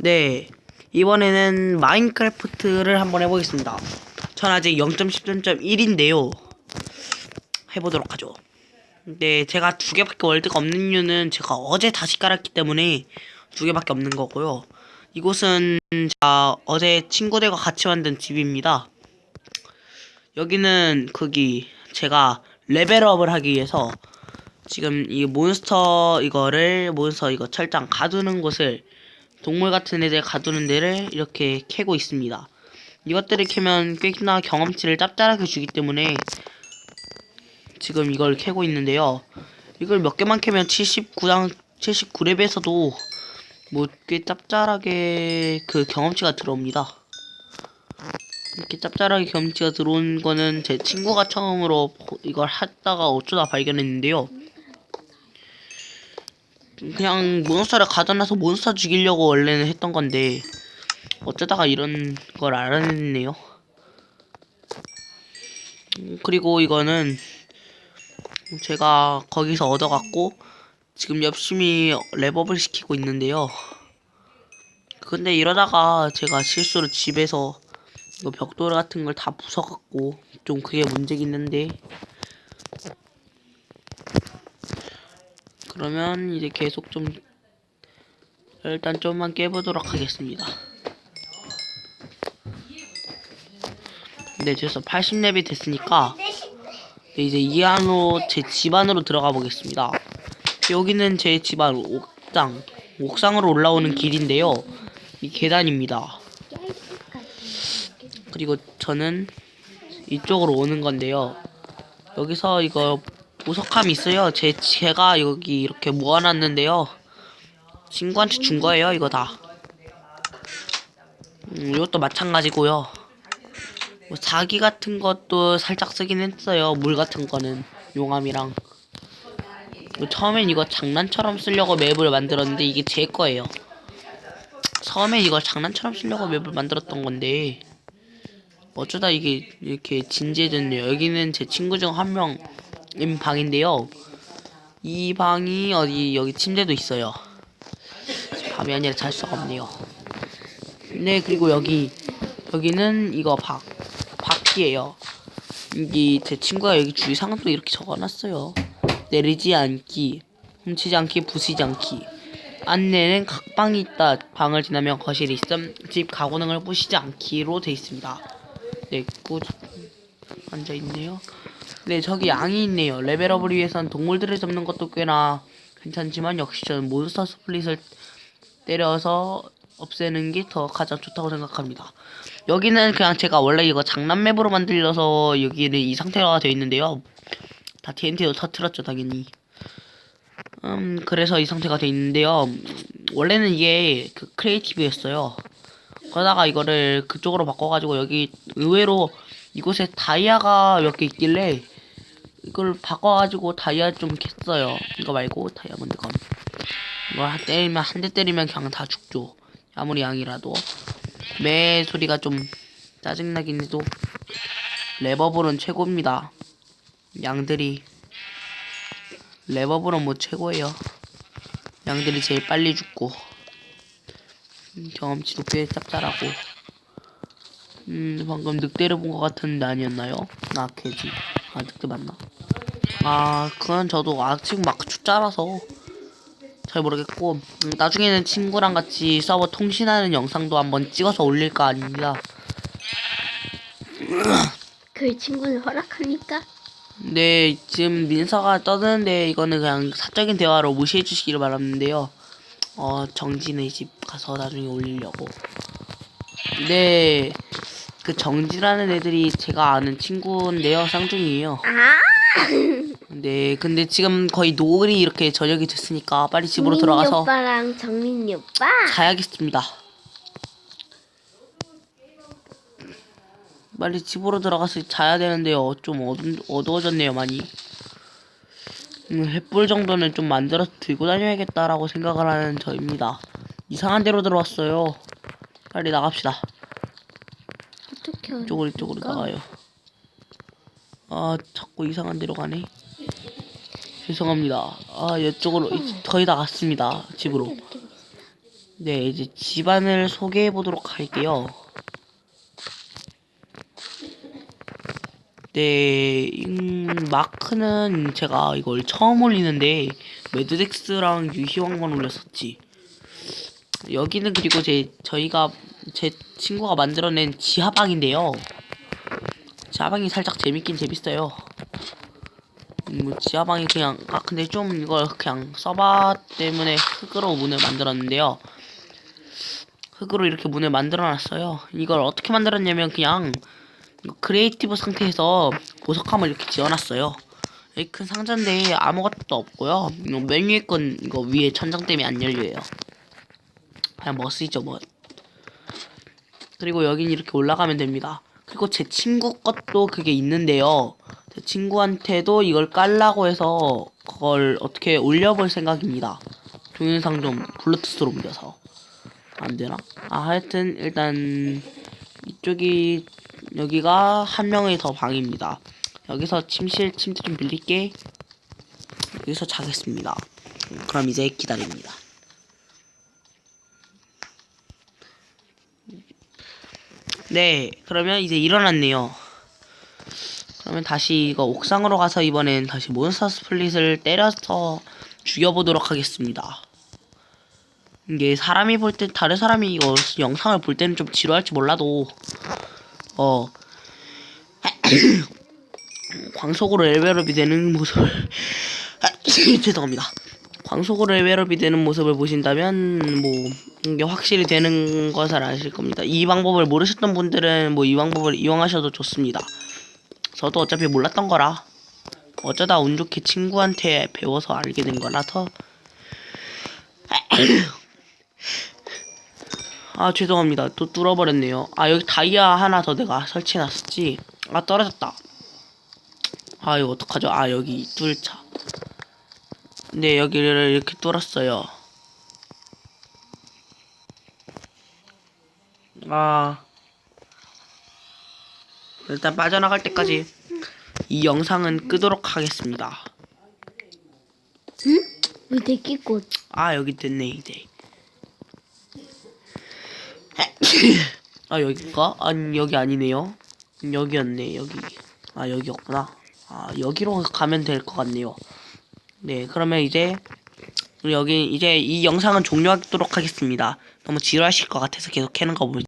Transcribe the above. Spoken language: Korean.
네, 이번에는 마인크래프트를 한번 해보겠습니다. 전 아직 0.10.1인데요. 해보도록 하죠. 근데 제가 두 개밖에 월드가 없는 이유는 제가 어제 다시 깔았기 때문에 두 개밖에 없는 거고요. 이곳은 제가 어제 친구들과 같이 만든 집입니다. 여기는 거기 제가 레벨업을 하기 위해서 지금 이 몬스터 이거를 몬스터 이거 철장 가두는 곳을 동물 같은 애들 가두는 데를 이렇게 캐고 있습니다. 이것들을 캐면 꽤나 경험치를 짭짤하게 주기 때문에 지금 이걸 캐고 있는데요. 이걸 몇 개만 캐면 79장 79렙에서도 뭐 꽤 짭짤하게 그 경험치가 들어옵니다. 이렇게 짭짤하게 경험치가 들어온 거는 제 친구가 처음으로 이걸 하다가 어쩌다 발견했는데요. 그냥 몬스터를 가져놔서 몬스터 죽이려고 원래는 했던 건데 어쩌다가 이런 걸 알아냈네요. 음, 그리고 이거는 제가 거기서 얻어갖고 지금 열심히 랩업을 시키고 있는데요. 근데 이러다가 제가 실수로 집에서 이거 벽돌 같은 걸 다 부숴갖고 좀 그게 문제긴 한데 그러면 이제 계속 좀 일단 좀만 깨보도록 하겠습니다. 네, 그래서 80렙이 됐으니까 네, 이제 이 안으로 제집 안으로 들어가 보겠습니다. 여기는 제 집안 옥상, 옥상으로 올라오는 길인데요. 이 계단입니다. 그리고 저는 이쪽으로 오는 건데요. 여기서 이거 보석함이 있어요. 제 제가 여기 이렇게 모아놨는데요. 친구한테 준 거예요. 이거 다. 음, 이것도 마찬가지고요. 뭐 사기 같은 것도 살짝 쓰긴 했어요. 물 같은 거는 용암이랑. 뭐 처음엔 이거 장난처럼 쓰려고 맵을 만들었는데 이게 제 거예요. 처음에 이걸 장난처럼 쓰려고 맵을 만들었던 건데 어쩌다 이게 이렇게 진지해졌네요. 여기는 제 친구 중 한 명 인 방인데요. 이 방이 어디 여기 침대도 있어요. 밤이 아니라 잘 수가 없네요. 네 그리고 여기 여기는 이거 박 바퀴예요. 여기 제 친구가 여기 주의 상황도 이렇게 적어놨어요. 내리지 않기, 훔치지 않기, 부수지 않기. 안내는 각 방이 있다. 방을 지나면 거실이 있음. 집 가구능을 부시지 않기로 돼 있습니다. 네, 꾸 앉아 있네요. 네, 저기 양이 있네요. 레벨업을 위해선 동물들을 잡는 것도 꽤나 괜찮지만 역시 저는 몬스터 스플릿을 때려서 없애는 게 더 가장 좋다고 생각합니다. 여기는 그냥 제가 원래 이거 장난 맵으로 만들려서 여기는 이 상태가 되어 있는데요. 다 TNT도 터트렸죠, 당연히. 음, 그래서 이 상태가 되어 있는데요. 원래는 이게 그 크리에이티브였어요. 그러다가 이거를 그쪽으로 바꿔가지고 여기 의외로 이곳에 다이아가 몇 개 있길래 이걸 바꿔가지고 다이아 좀 캤어요. 이거 말고 다이아몬드 검. 이걸 한 때리면 한 대 때리면 그냥 다 죽죠. 아무리 양이라도 매 소리가 좀 짜증나긴 해도 레버볼은 최고입니다. 양들이 레버볼은 뭐 최고예요. 양들이 제일 빨리 죽고 음, 경험치도 꽤 짭짤하고 음 방금 늑대를 본 것 같은데 아니었나요? 나 개지 아 늑대 맞나? 아 그건 저도 아직 막 숫자라서 잘 모르겠고 음, 나중에는 친구랑 같이 서버 통신하는 영상도 한번 찍어서 올릴까 아닙니다. 그 친구는 허락합니까? 네, 지금 민서가 떠드는데 이거는 그냥 사적인 대화로 무시해 주시기를 바랐는데요. 어, 정진의 집 가서 나중에 올리려고. 네, 그 정진하는 애들이 제가 아는 친구인데요, 쌍둥이에요. 아! 네, 근데 지금 거의 노을이 이렇게 저녁이 됐으니까 빨리 집으로 민이 들어가서 오빠랑 정민이 오빠? 자야겠습니다. 빨리 집으로 들어가서 자야 되는데요. 좀 어두, 어두워졌네요, 많이. 음, 횃불 정도는 좀 만들어서 들고 다녀야겠다라고 생각을 하는 저입니다. 이상한 데로 들어왔어요. 빨리 나갑시다. 이쪽으로 이쪽으로? 나가요. 아, 자꾸 이상한 데로 가네. 죄송합니다. 아, 이쪽으로 이- 거의 다 갔습니다. 집으로. 네, 이제 집안을 소개해 보도록 할게요. 네, 음, 마크는 제가 이걸 처음 올리는데 매드덱스랑 유희왕만 올렸었지. 여기는 그리고 제 저희가 제 친구가 만들어낸 지하방인데요. 지하방이 살짝 재밌긴 재밌어요. 음, 뭐 지하방이 그냥 아 근데 좀 이걸 그냥 서버 때문에 흙으로 문을 만들었는데요. 흙으로 이렇게 문을 만들어놨어요. 이걸 어떻게 만들었냐면 그냥 크리에이티브 상태에서 보석함을 이렇게 지어놨어요. 큰 상자인데 아무것도 없고요. 맨 위에 건 이거 위에 천장 때문에 안 열려요. 그냥 멋이죠 멋. 그리고 여긴 이렇게 올라가면 됩니다. 그리고 제 친구 것도 그게 있는데요. 제 친구한테도 이걸 깔라고 해서 그걸 어떻게 올려볼 생각입니다. 동영상 좀 블루투스로 옮겨서 안 되나? 아 하여튼 일단 이쪽이 여기가 한 명의 더 방입니다. 여기서 침실 침대 좀 빌릴게. 여기서 자겠습니다. 그럼 이제 기다립니다. 네, 그러면 이제 일어났네요. 그러면 다시 이거 옥상으로 가서 이번엔 다시 몬스터 스플릿을 때려서 죽여보도록 하겠습니다. 이게 사람이 볼 때 다른 사람이 이거 영상을 볼 때는 좀 지루할지 몰라도 어 광속으로 레벨업이 되는 모습을 죄송합니다. 광속으로 레벨업이 되는 모습을 보신다면 뭐 이게 확실히 되는 것을 아실 겁니다. 이 방법을 모르셨던 분들은 뭐 이 방법을 이용하셔도 좋습니다. 저도 어차피 몰랐던 거라 어쩌다 운 좋게 친구한테 배워서 알게 된 거라서 아 죄송합니다. 또 뚫어버렸네요. 아 여기 다이아 하나 더 내가 설치해놨었지? 아 떨어졌다. 아 이거 어떡하죠? 아 여기 뚫자 네 여기를 이렇게 뚫었어요. 아. 일단 빠져나갈 때까지 이 영상은 끄도록 하겠습니다. 응? 왜 대기꽃? 아 여기 됐네 이제. 아 여긴가? 아니 여기 아니네요. 여기였네 여기. 아 여기였구나. 아 여기로 가면 될 것 같네요 네 그러면 이제 여기 이제 이 영상은 종료하도록 하겠습니다. 너무 지루하실 것 같아서 계속 캐는 거 보면